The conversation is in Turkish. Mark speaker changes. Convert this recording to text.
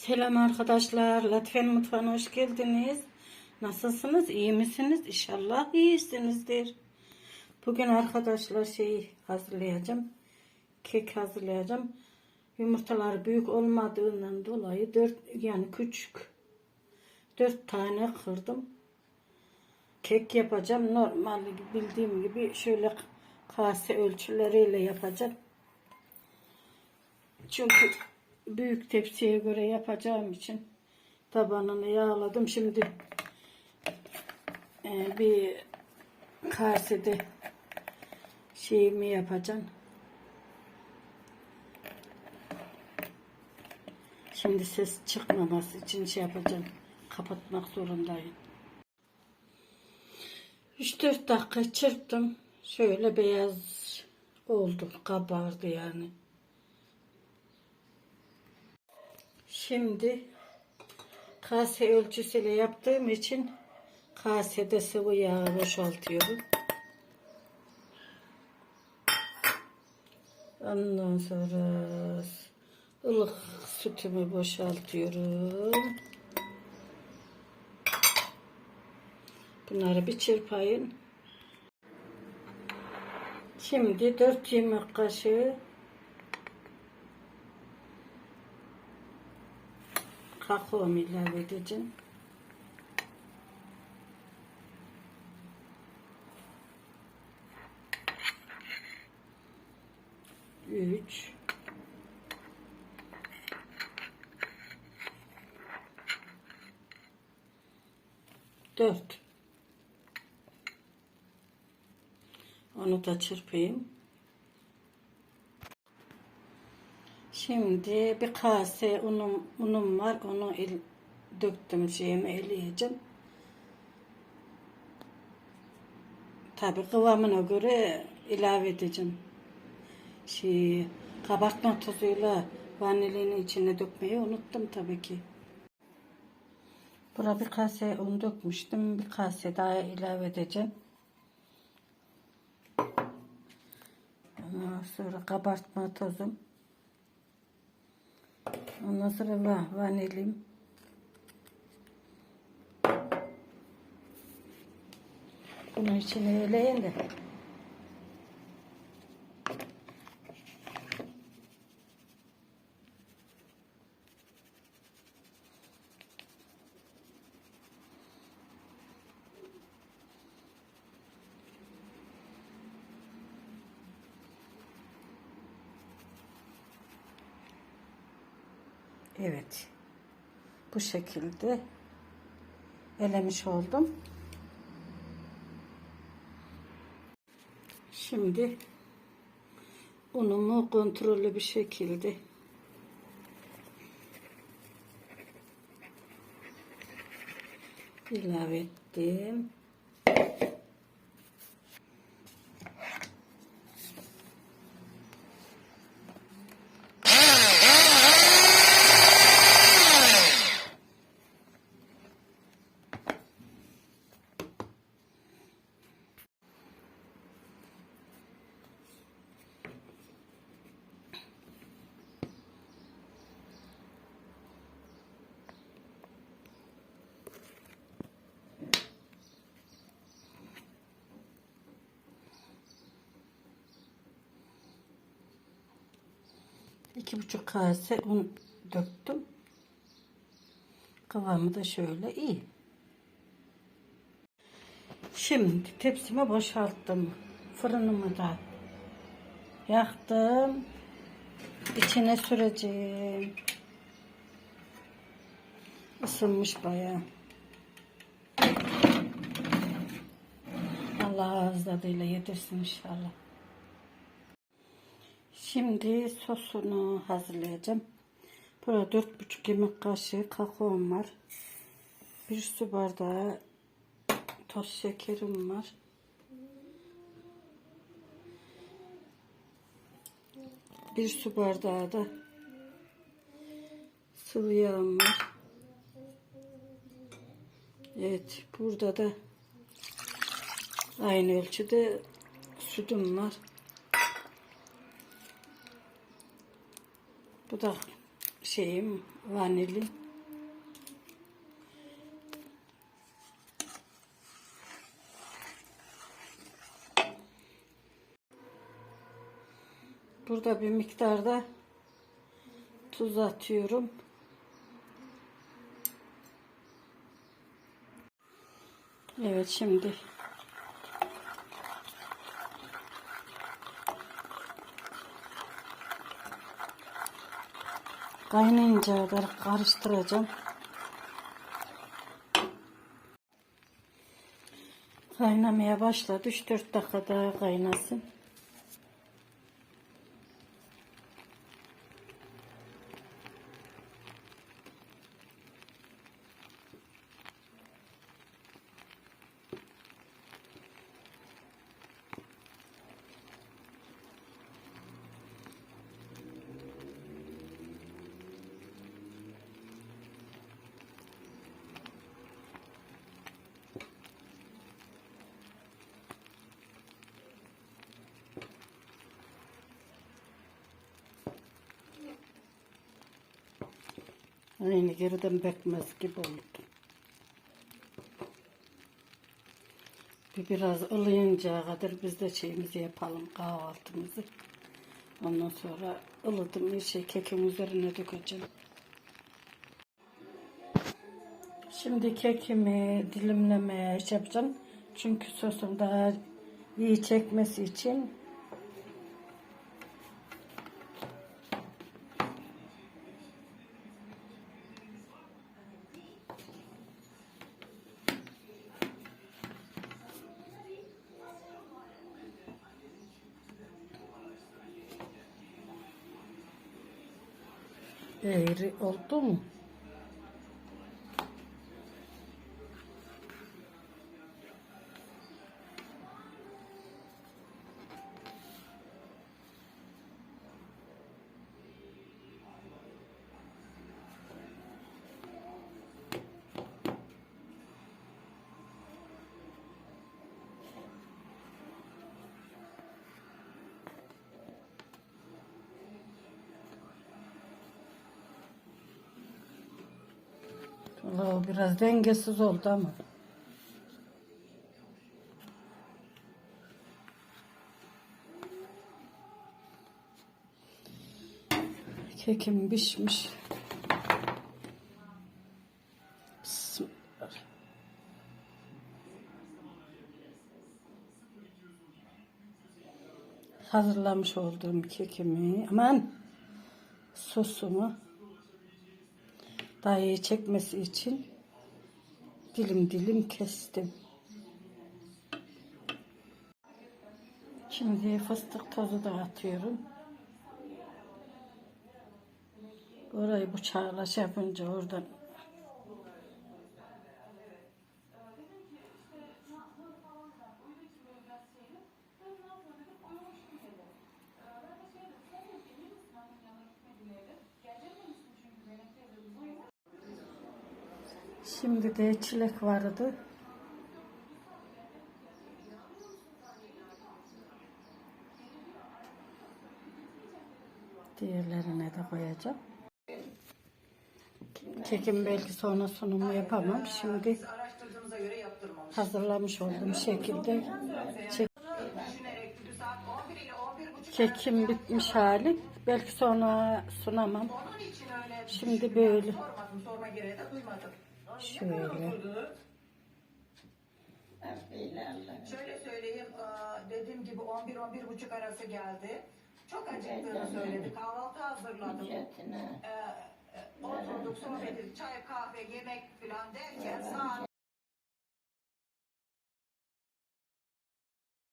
Speaker 1: Selam arkadaşlar. Latifen Mutfağı'na hoş geldiniz. Nasılsınız? İyi misiniz? İnşallah iyisinizdir. Bugün arkadaşlar şey hazırlayacağım. Kek hazırlayacağım. Yumurtalar büyük olmadığından dolayı dört yani küçük dört tane kırdım. Kek yapacağım. Normal bildiğim gibi şöyle kase ölçüleriyle yapacağım. Çünkü büyük tepsiye göre yapacağım için tabanını yağladım. Şimdi e, bir kasede şeyimi yapacağım. Şimdi ses çıkmaması için şey yapacağım. Kapatmak zorundayım. 3-4 dakika çırptım. Şöyle beyaz oldu. Kabardı yani. Şimdi kase ölçüsüyle yaptığım için kasede sıvı yağ boşaltıyorum. Ondan sonra ılık sütümü boşaltıyorum. Bunları bir çırpayım. Şimdi 4 yemek kaşığı kakaomu ilave edeceğim. Üç. Dört. Onu da çırpayım. Şimdi bir kase unum, unum var. Onu el, döktüm şeyimi eleyeceğim. Tabi kıvamına göre ilave edeceğim. Şey, kabartma tozuyla vanilini içine dökmeyi unuttum tabii ki. Bura bir kase un dökmüştüm. Bir kase daha ilave edeceğim. Ondan sonra kabartma tozum. Ondan sonra va vanilim. Bunu içine eleyin de. Evet. Bu şekilde elemiş oldum. Şimdi unumu kontrollü bir şekilde ilave ettim. İki buçuk kase un döktüm. Kıvamı da şöyle iyi. Şimdi tepsime boşalttım. Fırınımı da yaktım. İçine süreceğim. Isınmış bayağı. Allah ağız tadıyla yedirsin inşallah. Şimdi sosunu hazırlayacağım. Burada dört buçuk yemek kaşığı kakaom var. Bir su bardağı toz şekerim var. Bir su bardağı da sıvı yağım var. Evet burada da aynı ölçüde sütüm var. Bu da şeyim vanili. Burada bir miktarda tuz atıyorum. Evet şimdi kaynayınca kadar karıştıracağım. Kaynamaya başladı. 3-4 dakika daha kaynasın. Aynı geriden bekmez gibi oldu. Bir biraz ılıyıncaya kadar biz de şeyimizi yapalım kahvaltımızı. Ondan sonra ılıdım bir şey kekin üzerine dökeceğim. Şimdi kekimi dilimlemeye şey yapacağım. Çünkü sosum daha iyi çekmesi için eğri oldu mu? Vallahi biraz dengesiz oldu ama. Kekim pişmiş. Hazırlamış olduğum kekimi, aman sosumu daha çekmesi için dilim dilim kestim. Şimdi fıstık tozu da atıyorum. Orayı bıçakla şey yapınca oradan Şimdi de çilek vardı. Diğerlerine de koyacağım. Kekim belki sonra sunumu yapamam. Şimdi hazırlamış olduğum şekilde çek-
Speaker 2: Düşünerek bir saat 11 ile 11 buçuk
Speaker 1: kekim bitmiş hali. Belki sonra sunamam. Şimdi böyle şöyle.
Speaker 2: Şöyle söyleyeyim. aa, Dediğim gibi 11-11 buçuk arası geldi. Çok acıktığını söyledi. Kahvaltı hazırladım. Ee, e, oturduk sohbet. Çay, kahve, yemek falan derken saat